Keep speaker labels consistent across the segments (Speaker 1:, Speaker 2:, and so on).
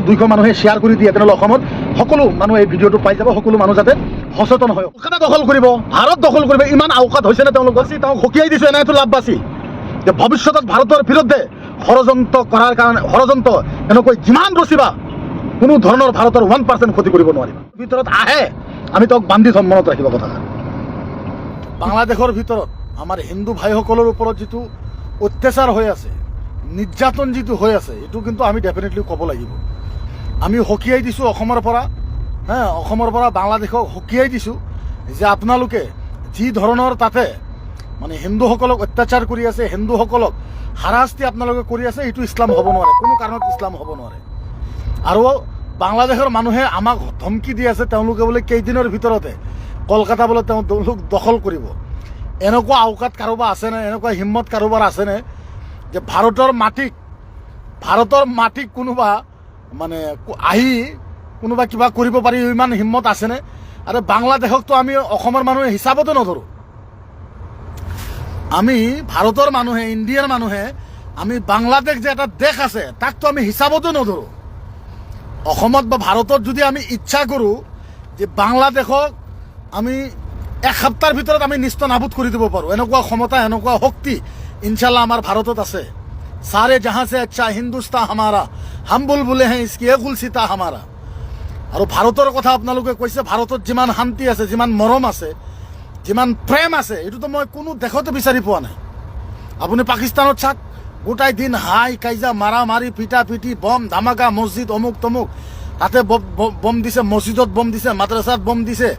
Speaker 1: যদি দুইশ মানুহে শ্বেয়াৰ কৰি দিয়ে। তেনেহ'লে অসমত এই ভিডিঅ'টো পাই যাব, সকলো মানুহ যাতে সচেতন হয়। কলকাতা দখল কৰিব, ভাৰত দখল কৰিব, ইমান আওকাত হৈছেনে তেওঁলোক? বাচি তেওঁক সকীয়াই লাভ বাচি যে ভৱিষ্যতত ভাৰতৰ বিৰুদ্ধে ষড়যন্ত্ৰ কৰাৰ কাৰণে ষড়যন্ত্ৰ এনেকৈ যিমান ৰচিবা, কোনো ধৰণৰ ভাৰতৰ ওৱান পাৰ্চেণ্ট ক্ষতি কৰিব নোৱাৰিবা। আহে, আমি তেওঁক বান্ধি থ'ম মনত ৰাখিব কথা। বাংলাদেশৰ ভিতৰত আমাৰ হিন্দু ভাইসকলৰ ওপৰত যিটো অত্যাচাৰ হৈ আছে, নিৰ্যাতন যিটো হৈ আছে, এইটো কিন্তু আমি ডেফিনেটলি ক'ব লাগিব। আমি সকীয়াই দিছোঁ অসমৰ পৰা। হে, অসমৰ পৰা বাংলাদেশক সকীয়াই দিছোঁ যে আপোনালোকে যি ধৰণৰ তাতে মানে হিন্দুসকলক অত্যাচাৰ কৰি আছে, হিন্দুসকলক হাৰাশাস্তি আপোনালোকে কৰি আছে, এইটো ইছলাম হ'ব নোৱাৰে, কোনো কাৰণত ইছলাম হ'ব নোৱাৰে। আৰু বাংলাদেশৰ মানুহে আমাক ধমকি দি আছে, তেওঁলোকে বোলে কেইদিনৰ ভিতৰতে কলকাতা বোলে তেওঁ তেওঁলোক দখল কৰিব। এনেকুৱা আওকাত কাৰোবাৰ আছেনে এনেকুৱা হিম্মত কাৰোবাৰ আছেনে যে ভাৰতৰ মাটিক ভাৰতৰ মাটিক কোনোবা মানে আহি কোনোবা কিবা কৰিব পাৰি, ইমান হিম্মত আছেনে? আৰু বাংলাদেশকতো আমি অসমৰ মানুহে হিচাপতো নধৰোঁ। আমি ভাৰতৰ মানুহে, ইণ্ডিয়াৰ মানুহে, আমি বাংলাদেশ যে এটা দেশ আছে তাকতো আমি হিচাপতো নধৰোঁ। অসমত বা ভাৰতত যদি আমি ইচ্ছা কৰোঁ যে বাংলাদেশক আমি এক সপ্তাহৰ ভিতৰত আমি নিস্ত নাবুদ কৰি দিব পাৰোঁ। এনেকুৱা ক্ষমতা, এনেকুৱা শক্তি ইনশাল্লাহ আমাৰ ভাৰতত আছে। চাৰে জাহাঁ সে আচ্ছা হিন্দুস্তান হামাৰা হাম বুলবুলে হে ইছকি এ গুলচিতা হামাৰা আৰু ভাৰতৰ কথা আপোনালোকে কৈছে ভাৰতত যিমান শান্তি আছে যিমান মৰম আছে যিমান প্ৰেম আছে এইটোতো মই কোনো দেশতো বিচাৰি পোৱা নাই আপুনি পাকিস্তানত চাওক গোটাই দিন হাই কাইজা মাৰা মাৰি পিটা পিটি বম ধামাকা মছজিদ অমুক তমুক তাতে বম দিছে মছজিদত বম দিছে মাদ্ৰাছাত বম দিছে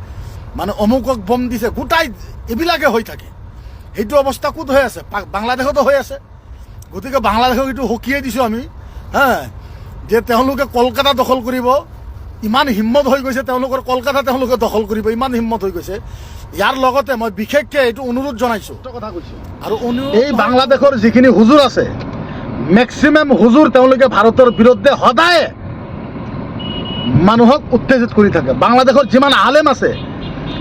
Speaker 1: মানে অমুকক বম দিছে গোটাই এইবিলাকে হৈ থাকে সেইটো অৱস্থা ক'ত হৈ আছে বাংলাদেশতো হৈ আছে গতিকে বাংলাদেশক এইটো সকীয়াই দিছোঁ আমি। হা যে তেওঁলোকে কলকাতা দখল কৰিব ইমান হিম্মত হৈ গৈছে তেওঁলোকৰ কলকাতা তেওঁলোকে দখল কৰিব ইমান হিম্মত হৈ গৈছে। ইয়াৰ লগতে মই বিশেষকৈ এইটো অনুৰোধ জনাইছোঁ। কথা কৈছোঁ। আৰু এই বাংলাদেশৰ যিখিনি হুজুৰ আছে মেক্সিমাম হুজুৰ তেওঁলোকে ভাৰতৰ বিৰুদ্ধে সদায় মানুহক উত্তেজিত কৰি থাকে। বাংলাদেশৰ যিমান আলেম আছে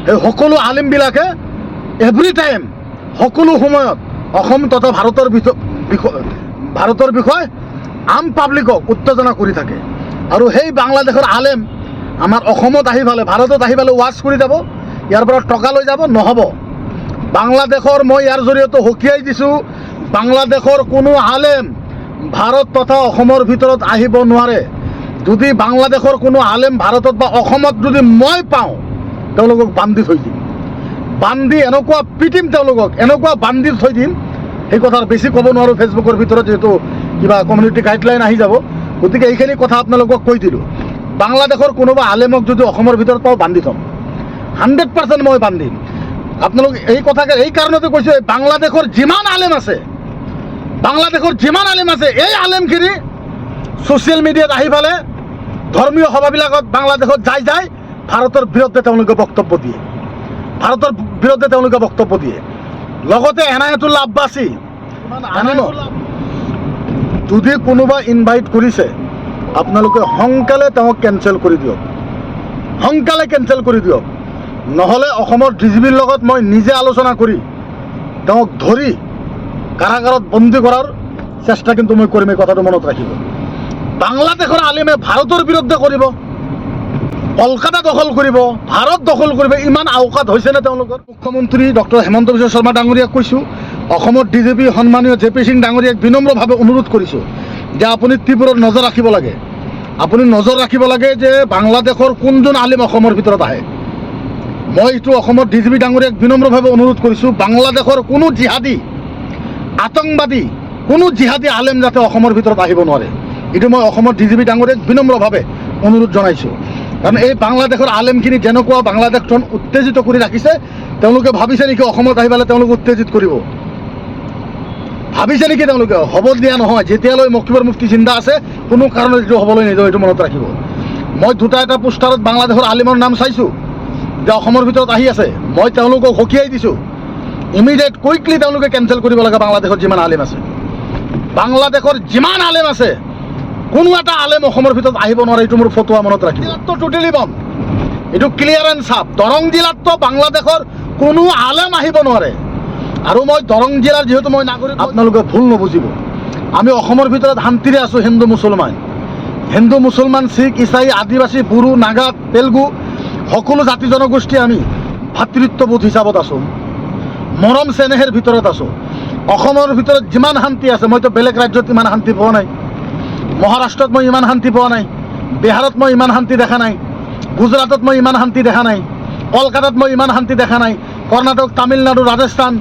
Speaker 1: সেই সকলো আলেমবিলাকে এভৰি টাইম সকলো সময়ত অসম তথা ভাৰতৰ বিষয় ভাৰতৰ বিষয়ে আম পাব্লিকক উত্তেজনা কৰি থাকে। আৰু সেই বাংলাদেশৰ আলেম আমাৰ অসমত আহি পালে ভাৰতত আহি পালে ৱাচ কৰি যাব, ইয়াৰ পৰা টকা লৈ যাব, নহ'ব। বাংলাদেশৰ মই ইয়াৰ জৰিয়তে সকীয়াই দিছোঁ, বাংলাদেশৰ কোনো আলেম ভাৰত তথা অসমৰ ভিতৰত আহিব নোৱাৰে। যদি বাংলাদেশৰ কোনো আলেম ভাৰতত বা অসমত যদি মই পাওঁ, তেওঁলোকক বান্ধি থৈ দিম। বান্ধি এনেকুৱা পিটিম তেওঁলোকক, এনেকুৱা বান্ধি থৈ দিম সেই কথা বেছি ক'ব নোৱাৰোঁ ফেচবুকৰ ভিতৰত, যিহেতু কিবা কমিউনিটি গাইডলাইন আহি যাব। গতিকে এইখিনি কথা আপোনালোকক কৈ দিলোঁ। বাংলাদেশৰ কোনোবা আলেমক যদি অসমৰ ভিতৰত পাওঁ, বান্ধি থ'ম। হাণ্ড্ৰেড পাৰ্চেণ্ট মই বান্ধিম। আপোনালোক এই কথাকে এই কাৰণতে কৈছোঁ বাংলাদেশৰ যিমান আলেম আছে, বাংলাদেশৰ যিমান আলেম আছে, এই আলেমখিনি ছ'চিয়েল মিডিয়াত আহি পালে ধৰ্মীয় সভাবিলাকত বাংলাদেশত যাই যাই ভাৰতৰ বিৰুদ্ধে তেওঁলোকে বক্তব্য দিয়ে। ভাৰতৰ বিৰুদ্ধে তেওঁলোকে বক্তব্য দিয়ে। লগতে এনায়তুল্লাহ আব্বাছী যদি কোনোবা ইনভাইট কৰিছে আপোনালোকে সোনকালে তেওঁক কেঞ্চেল কৰি দিয়ক। সোনকালে কেঞ্চেল কৰি দিয়ক। নহ'লে অসমৰ ডি জি বিৰ লগত মই নিজে আলোচনা কৰি তেওঁক ধৰি কাৰাগাৰত বন্দী কৰাৰ চেষ্টা কিন্তু মই কৰিম এই কথাটো মনত ৰাখিব। বাংলাদেশৰ আলিমে ভাৰতৰ বিৰুদ্ধে কৰিব। কলকাতা দখল কৰিব, ভাৰত দখল কৰিব, ইমান আওকাত হৈছেনে তেওঁলোকৰ? মুখ্যমন্ত্ৰী ডক্টৰ হেমন্ত বিশ্ব শৰ্মা ডাঙৰীয়াক কৈছোঁ অসমৰ ডি জি পি সন্মানীয় জে পি সিং ডাঙৰীয়াক বিনম্ৰভাৱে অনুৰোধ কৰিছোঁ যে আপুনি তীব্ৰ নজৰ ৰাখিব লাগে। আপুনি নজৰ ৰাখিব লাগে যে বাংলাদেশৰ কোনজন আলিম অসমৰ ভিতৰত আহে। মই এইটো অসমৰ ডি জি পি ডাঙৰীয়াক বিনম্ৰভাৱে অনুৰোধ কৰিছোঁ, বাংলাদেশৰ কোনো জিহাদী আতংকবাদী কোনো জিহাদী আলেম যাতে অসমৰ ভিতৰত আহিব নোৱাৰে। এইটো মই অসমৰ ডি জি পি ডাঙৰীয়াক বিনম্ৰভাৱে অনুৰোধ জনাইছোঁ। কাৰণ এই বাংলাদেশৰ আলেমখিনি যেনেকুৱা বাংলাদেশখন উত্তেজিত কৰি ৰাখিছে, তেওঁলোকে ভাবিছে নেকি অসমত আহি পেলাই তেওঁলোক উত্তেজিত কৰিব। ভাবিছে নেকি তেওঁলোকে? হ'ব দিয়া নহয়, যেতিয়ালৈ মকিবৰ মুফতি চিন্তা আছে, কোনো কাৰণত এইটো হ'বলৈ নিদিওঁ এইটো মনত ৰাখিব। মই দুটা এটা পোষ্টাৰত বাংলাদেশৰ আলিমৰ নাম চাইছোঁ যে অসমৰ ভিতৰত আহি আছে। মই তেওঁলোকক সকীয়াই দিছোঁ। ইমিডিয়েট কুইকলি তেওঁলোকে কেঞ্চেল কৰিব লাগে বাংলাদেশৰ যিমান আলেম আছে। বাংলাদেশৰ যিমান আলেম আছে কোনো এটা আলেম অসমৰ ভিতৰত আহিব নোৱাৰে এইটো মোৰ ফটোৱা মনত ৰাখিব। জিলাততো টোটেলি বন্ধ এইটো ক্লিয়াৰ এণ্ড চাপ দৰং জিলাততো বাংলাদেশৰ কোনো আলেম আহিব নোৱাৰে। আৰু মই দৰং জিলাৰ যিহেতু মই নাগৰিক আপোনালোকে ভুল নুবুজিব। আমি অসমৰ ভিতৰত শান্তিৰে আছোঁ হিন্দু মুছলমান। হিন্দু মুছলমান শিখ ইছাই আদিবাসী বড়ো নাগা তেলগু সকলো জাতি জনগোষ্ঠী আমি ভাতৃত্ববোধ হিচাপত আছোঁ। মৰম চেনেহেৰ ভিতৰত আছোঁ। অসমৰ ভিতৰত যিমান শান্তি আছে মইতো বেলেগ ৰাজ্যত ইমান শান্তি পোৱা নাই। মহাৰাষ্ট্ৰত মই ইমান শান্তি পোৱা নাই, বিহাৰত মই ইমান শান্তি দেখা নাই, গুজৰাটত মই ইমান শান্তি দেখা নাই, কলকাতাত মই ইমান শান্তি দেখা নাই, কৰ্ণাটক, তামিলনাডু, ৰাজস্থান,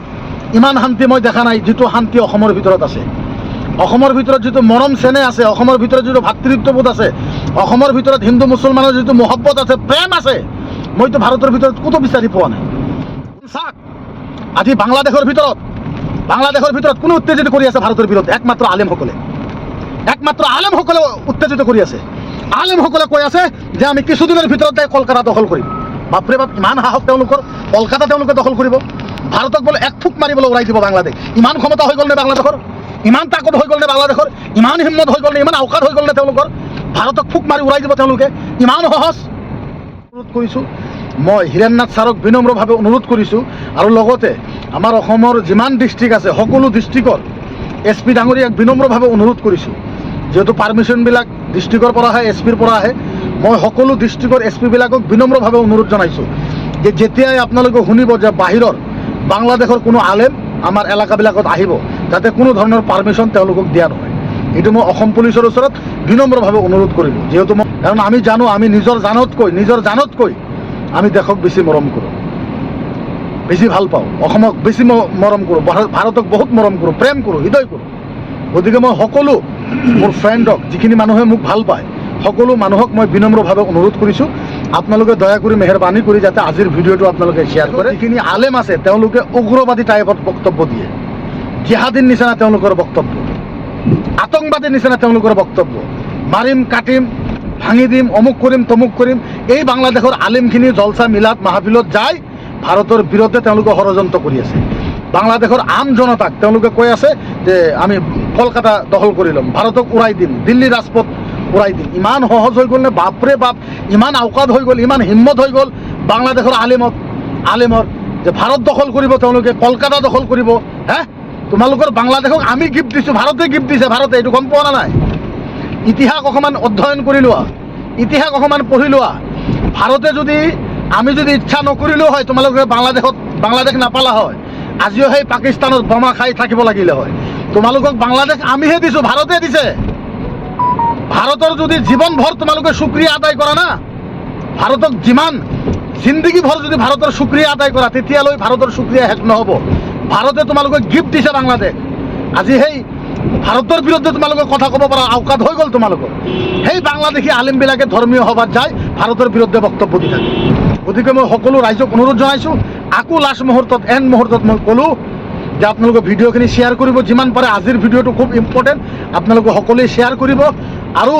Speaker 1: ইমান শান্তি মই দেখা নাই, যিটো শান্তি অসমৰ ভিতৰত আছে। অসমৰ ভিতৰত যিটো মৰম চেনেহ আছে, অসমৰ ভিতৰত যিটো ভাতৃত্ববোধ আছে, অসমৰ ভিতৰত হিন্দু মুছলমানৰ যিটো মহব্বত আছে, প্ৰেম আছে, মইতো ভাৰতৰ ভিতৰত ক'তো বিচাৰি পোৱা নাই। চাওক আজি বাংলাদেশৰ ভিতৰত বাংলাদেশৰ ভিতৰত কোনো উত্তেজিত কৰি আছে ভাৰতৰ বিৰুদ্ধে, একমাত্ৰ আলেমসকলে। একমাত্ৰ আলেমসকলে উত্তেজিত কৰি আছে। আলেমসকলে কৈ আছে যে আমি কিছুদিনৰ ভিতৰতে কলকাতা দখল কৰিম। বাপৰে বাপ, ইমান সাহস তেওঁলোকৰ। কলকাতা তেওঁলোকে দখল কৰিব। ভাৰতক বোলে এক ফুক মাৰিবলৈ উৰাই দিব বাংলাদেশ। ইমান ক্ষমতা হৈ গ'ল নে বাংলাদেশৰ? ইমান তাকত হৈ গ'ল নে বাংলাদেশৰ? ইমান হিম্মত হৈ গ'ল নে? ইমান আওকাত হৈ গ'ল নে তেওঁলোকৰ? ভাৰতক ফুক মাৰি উৰাই দিব তেওঁলোকে। ইমান সহজ। অনুৰোধ কৰিছোঁ, মই হীৰেণনাথ ছাৰক বিনম্ৰভাৱে অনুৰোধ কৰিছোঁ আৰু লগতে আমাৰ অসমৰ যিমান ডিষ্ট্ৰিক্ট আছে, সকলো ডিষ্ট্ৰিক্টৰ এছ পি ডাঙৰীয়াক বিনম্ৰভাৱে অনুৰোধ কৰিছোঁ। যিহেতু পাৰ্মিশ্যনবিলাক ডিষ্ট্ৰিক্টৰ পৰা আহে এছ পিৰ পৰা আহে, মই সকলো ডিষ্ট্ৰিক্টৰ এছ পিবিলাকক বিনম্ৰভাৱে অনুৰোধ জনাইছোঁ যে যেতিয়াই আপোনালোকে শুনিব যে বাহিৰৰ, বাংলাদেশৰ কোনো আলেম আমাৰ এলেকাবিলাকত আহিব, যাতে কোনো ধৰণৰ পাৰ্মিশ্যন তেওঁলোকক দিয়া নহয়। এইটো মই অসম পুলিচৰ ওচৰত বিনম্ৰভাৱে অনুৰোধ কৰিলোঁ, যিহেতু কাৰণ আমি জানো, আমি নিজৰ জানতকৈ নিজৰ জানতকৈ আমি দেশক বেছি মৰম কৰোঁ। বেছি ভালো পাওঁ। অসমক বেছি মৰম কৰোঁ। ভাৰত- ভাৰতক বহুত মৰম কৰোঁ, প্ৰেম কৰোঁ, হৃদয় কৰোঁ। গতিকে মই সকলো মোৰ ফ্ৰেণ্ডক যিখিনি মানুহে মোক ভালো পায়, সকলো মানুহক মই বিনম্ৰভাৱে অনুৰোধ কৰিছোঁ। আপোনালোকে দয়া কৰি মেহৰবানী কৰি যাতে আজিৰ ভিডিঅ'টো আপোনালোকে শ্বেয়াৰ কৰে। যিখিনি আলেম আছে, তেওঁলোকে উগ্ৰবাদী টাইপত বক্তব্য দিয়ে। জিহাদীৰ নিচিনা তেওঁলোকৰ বক্তব্য। আতংবাদীৰ নিচিনা তেওঁলোকৰ বক্তব্য। মাৰিম, কাটিম, ভাঙি দিম, অমুক কৰিম, তমুক কৰিম। এই বাংলাদেশৰ আলিমখিনি জলচা মিলাত, মাহফিলত যায়। ভাৰতৰ বিৰুদ্ধে তেওঁলোকে ষড়যন্ত্ৰ কৰি আছে। বাংলাদেশৰ আম জনতাক তেওঁলোকে কৈ আছে যে আমি কলকাতা দখল কৰি ল'ম, ভাৰতক উৰাই দিম, দিল্লী ৰাজপথ উৰাই দিম। ইমান সহজ হৈ গ'ল নে? বাপৰে বাপ, ইমান আওকাত হৈ গ'ল, ইমান হিম্মত হৈ গ'ল বাংলাদেশৰ আলিমত, আলিমৰ যে ভাৰত দখল কৰিব, তেওঁলোকে কলকাতা দখল কৰিব। হে? তোমালোকৰ বাংলাদেশক আমি গিফ্ট দিছোঁ, ভাৰতে গিফ্ট দিছে, ভাৰতে, এইটো গম পোৱা নাই? ইতিহাস অকণমান অধ্যয়ন কৰি লোৱা, ইতিহাস অকণমান পঢ়ি লোৱা। ভাৰতে যদি, আমি যদি ইচ্ছা নকৰিলেও হয়, তোমালোকে বাংলাদেশত, বাংলাদেশ নাপালা হয়। আজিও সেই পাকিস্তানত বোমা খাই থাকিব লাগিলে হয়। তোমালোকক বাংলাদেশ আমিহে দিছোঁ, ভাৰতে দিছে। ভাৰতৰ যদি জীৱনভৰ তোমালোকে সুক্ৰিয়া আদায় কৰা না, ভাৰতক যিমান জিন্দগীভৰ যদি ভাৰতৰ সুক্ৰিয়া আদায় কৰা, তেতিয়ালৈ ভাৰতৰ সুক্ৰিয়া শেষ নহ'ব। ভাৰতে তোমালোকক গিফ্ট দিছে বাংলাদেশ। আজি সেই ভাৰতৰ বিৰুদ্ধে তোমালোকে কথা ক'ব পৰা আওকাত হৈ গ'ল তোমালোকৰ। সেই বাংলাদেশী আলিমবিলাকে ধৰ্মীয় সভাত যায়, ভাৰতৰ বিৰুদ্ধে বক্তব্য দি থাকে। গতিকে মই সকলো ৰাইজক অনুৰোধ জনাইছোঁ আকৌ লাষ্ট মুহূৰ্তত এন মুহূৰ্তত মই ক'লোঁ যে আপোনালোকে ভিডিঅ'খিনি শ্বেয়াৰ কৰিব। যিমান পাৰে আজিৰ ভিডিঅ'টো খুব ইম্পৰ্টেণ্ট আপোনালোকে সকলোৱে শ্বেয়াৰ কৰিব। আৰু